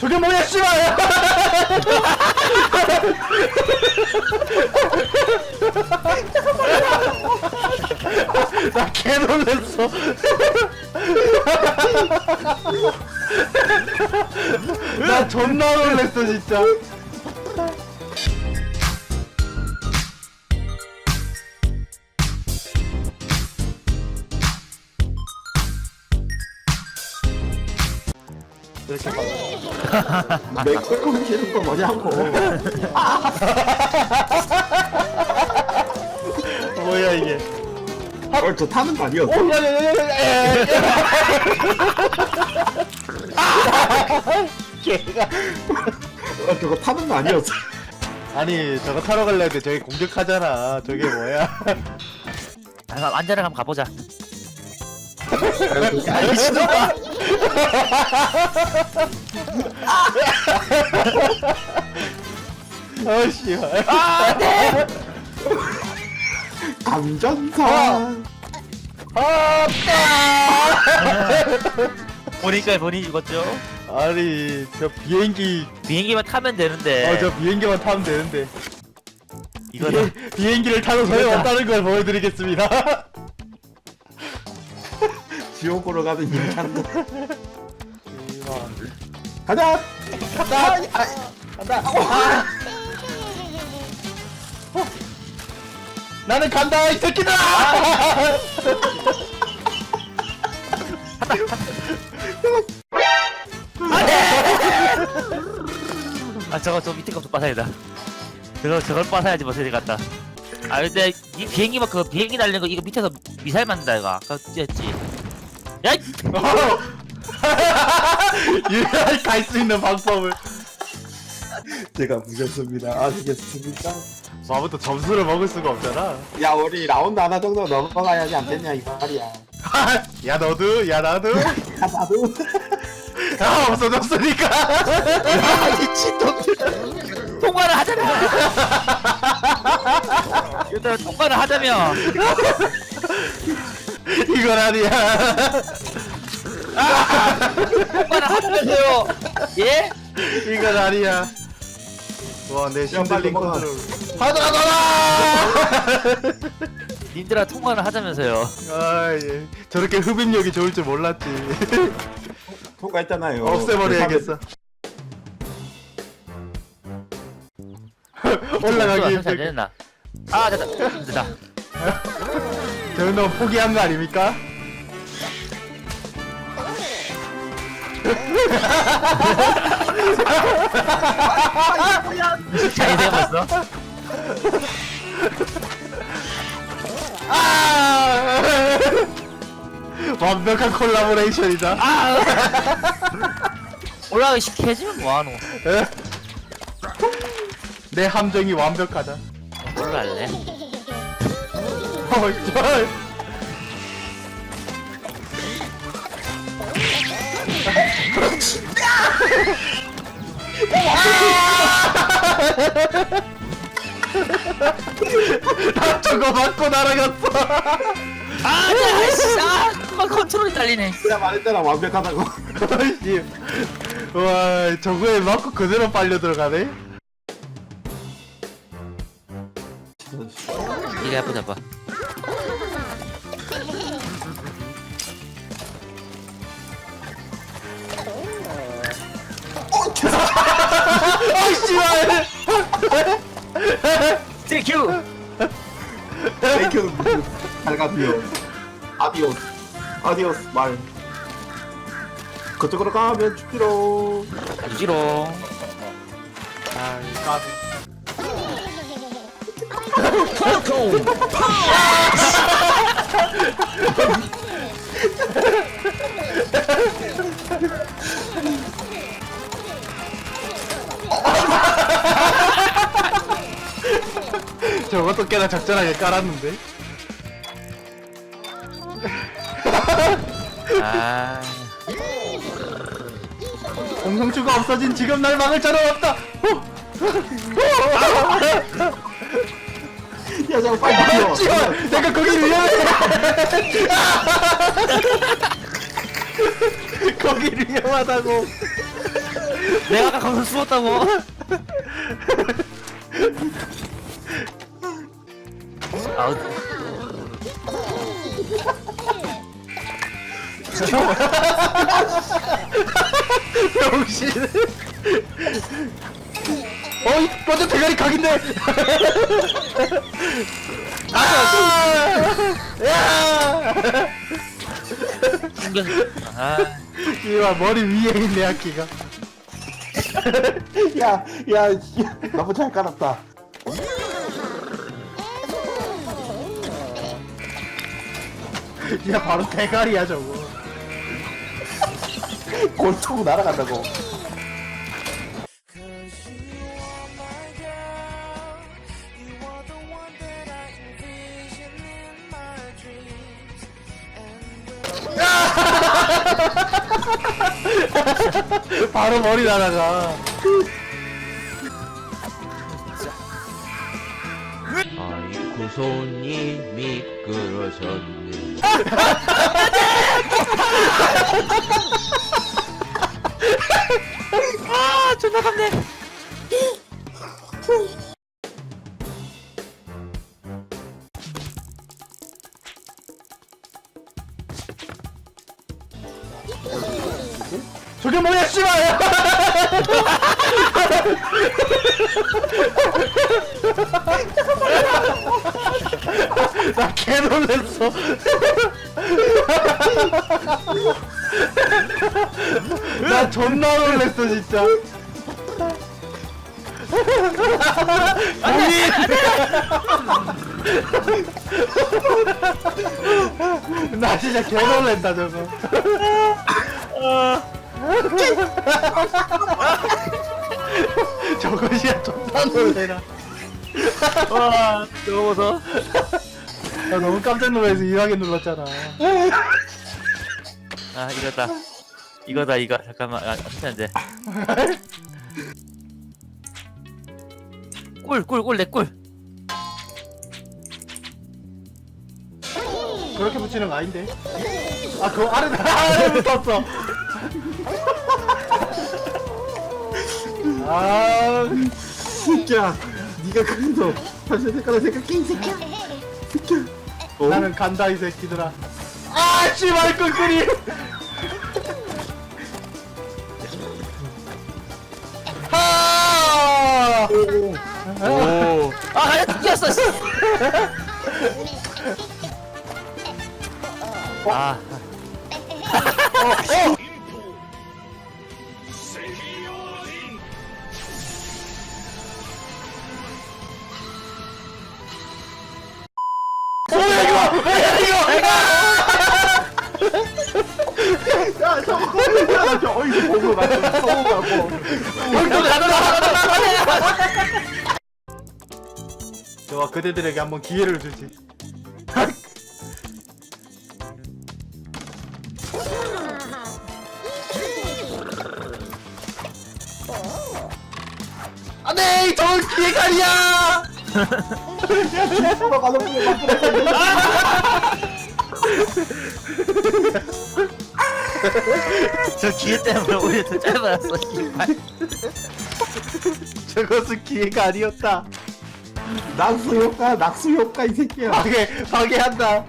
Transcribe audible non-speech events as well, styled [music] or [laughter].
저게 뭐야 씨발! 나 개 놀랬어. 나 존나 놀랬어 진짜 맥주 마시는 거 뭐냐고. [laughs] 뭐야 이게 어, 저 타는 거 아니었어? 야야야야야 개가 [laughs] 어, 저거 타는 거 아니었어? [laughs] 아니 저거 타러 갈래 했는데 저기 공격하잖아 저게 뭐야 아, 안전하게 한번 가보자. 아니 신호 가어 씨발. 감전사. 보니까 본인이 죽었죠. 아니 저 비행기. 비행기만 타면 되는데. 어 저 비행기만 타면 되는데. 이거는 비, 비행기를 타도 소용없다는 걸 보여드리겠습니다 [laughs] 지옥으로 가는 임창도. 가자! 간다 간다 어. 나는 간다 이 새끼들아 아 저거 저 밑에 거좀 빠사야 다. 저거 저걸 빠사야지 뭐 세대 같다. 아 근데 이 비행기 막 그 비행기 날리는 거 이거 밑에서 미사일 맞는다 이거 아까 뛰었지. 야! 이- [laughs] 유일하게 갈 수 있는 방법을 제가 무셨습니다. 아시겠습니까? 아무튼 점수를 먹을 수가 없잖아 야, 우리 라운드 하나 정도 넘어가야지 안 됐냐, 이 말이야. [laughs] 야 너도 야 나도 [laughs] 야, 나도. 다 없어졌으니까 미친놈들. 통과를 하자며. 일단 통과를 하자며. 이건 아니야 통과를 하자면서요. 예? 이건 아니야 와 내 신발링 넘어가. 컨트롤 하자 하자 [laughs] 님들아 통과를 하자면서요. 아 예 저렇게 흡입력이 좋을 줄 몰랐지 통과했잖아요. 없애버려야겠어 올라가기 되나? 아 됐다 됐다. [laughs] 저는 포기한 거 아닙니까? 잘 되었어. 아! 완벽한 콜라보레이션이다. 올라가기 쉽게 해주면 뭐하노? 에? 내 함정이 완벽하다. 뭘로 할래? 나 저거 맞고 날아갔어. 아, 네, 아이씨, 아, 그만 컨트롤이 딸리네. 내가 말했잖아, 완벽하다고. 어이씨. 와, 저거에 맞고 그대로 빨려 들어가네. 이래 아파 잡아. 씨발. 땡큐. 땡큐. 잘 가세요. 아디오스. 아디오스 말. 그쪽으로 가면 죽기로. 유지롱. 아, 까비. 저것도 꽤나 적절하게 깔았는데. 아, 공성주가 없어진 지금 날 막을 자는 없다. 어? 야, 잠깐 빨리 뛰어. 씨발, 내가 거기 위험해. 거기 위험하다고. 내가 아까 거기서 숨었다고. [laughs] 아, 병신. 어이 먼저 대가리 각인데. 아! 야! 숨겨. 아, 이와 머리 위에 있네 악기가. 야, 야, 야, 너무 잘 깔았다. 야 바로 대가리야 저거. 골 타고 날아간다고. Cause you are my girl. You are the one that I envision in my dreams. And 바로 머리 날아가. 아이고 손이 미끄러졌네 아, 존나 감네. 저게 뭐야 씨발! [laughs] 나개 놀랬어. 나 존나 놀랬어 진짜. [laughs] 나 진짜 개 놀랬다 저거. [laughs] 저거 진짜 존나 놀래라. 와, 너무 무서워. 나 너무 깜짝 놀라서 이상하게 눌렀잖아. 아, 이거다. 이거다, 이거. 잠깐만. 아, 어떻게 안 돼. 꿀, 꿀, 꿀, 내 꿀. 그렇게 붙이는 거 아닌데? 아, 그거 아래, 아래 붙었어. 아, 새끼야, 니가 그래도 사실 색깔을 생각해, 이 새끼야. 새끼야. 어? 나는 간다, 이 새끼들아. 아, 씨발, 끈끈이! 하! 오. 아, 가야 뛰었어, 씨. 아. 뭐야, 야, 저거, 야, 저 어디서 보고 나좀 써보라고. 저와 그대들에게 한번 기회를 주지. 안돼, 저 기회가리야! 돌아가는 게 막. 저 기회 때문에 오히려 더 짧아졌어, 씨발. 저것은 기회가 아니었다. 낙수 효과, 낙수 효과, 이 새끼야. 파괴, 파괴한다.